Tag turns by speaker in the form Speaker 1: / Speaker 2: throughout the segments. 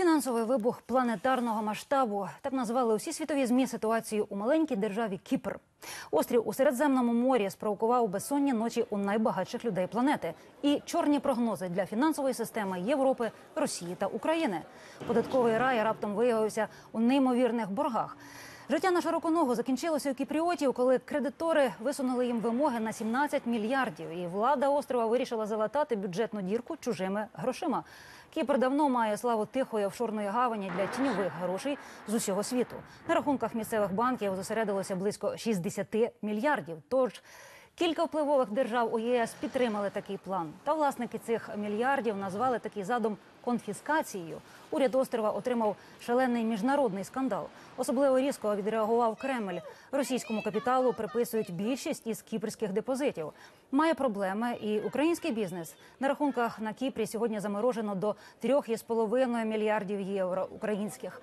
Speaker 1: Фінансовий вибух планетарного масштабу так назвали усі світові змі ситуацію у маленькій державі Кіпр. Острів у Середземному морі спровокував безсонні ночі у найбагатших людей планети і чорні прогнози для фінансової системи Європи, Росії та України. Податковий рай раптом виявився у неймовірних боргах. Життя на широку ногу закінчилося у кіпріотів, коли кредитори висунули їм вимоги на 17 мільярдів, і влада острова вирішила залатати бюджетну дірку чужими грошима. Кіпр давно має славу тихої офшорної гавані для тіньових грошей з усього світу. На рахунках місцевих банків зосередилося близько 60 мільярдів. Тож Кілька впливових держав у ЄС підтримали такий план. Та власники цих мільярдів назвали такий задум конфіскацією. Уряд острова отримав шалений міжнародний скандал. Особливо різко відреагував Кремль. Російському капіталу приписують більшість із кіпрських депозитів. Має проблеми і український бізнес. На рахунках на Кіпрі сьогодні заморожено до 3,5 мільярдів євро українських.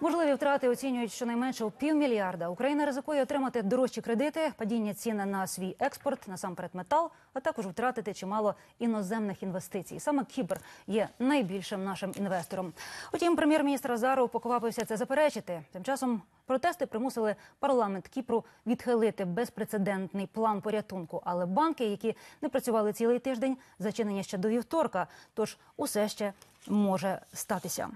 Speaker 1: Можливі втрати оцінюють щонайменше у півмільярда. Україна ризикує отримати дорожчі кредити, падіння ціни на свій експорт, насамперед метал, а також втратити чимало іноземних інвестицій. Саме Кіпр є найбільшим нашим інвестором. Утім, прем'єр-міністр Азаров поквапився це заперечити. Тим часом протести примусили парламент Кіпру відхилити безпрецедентний план порятунку. Але банки, які не працювали цілий тиждень, зачинені ще до вівторка. Тож усе ще може статися.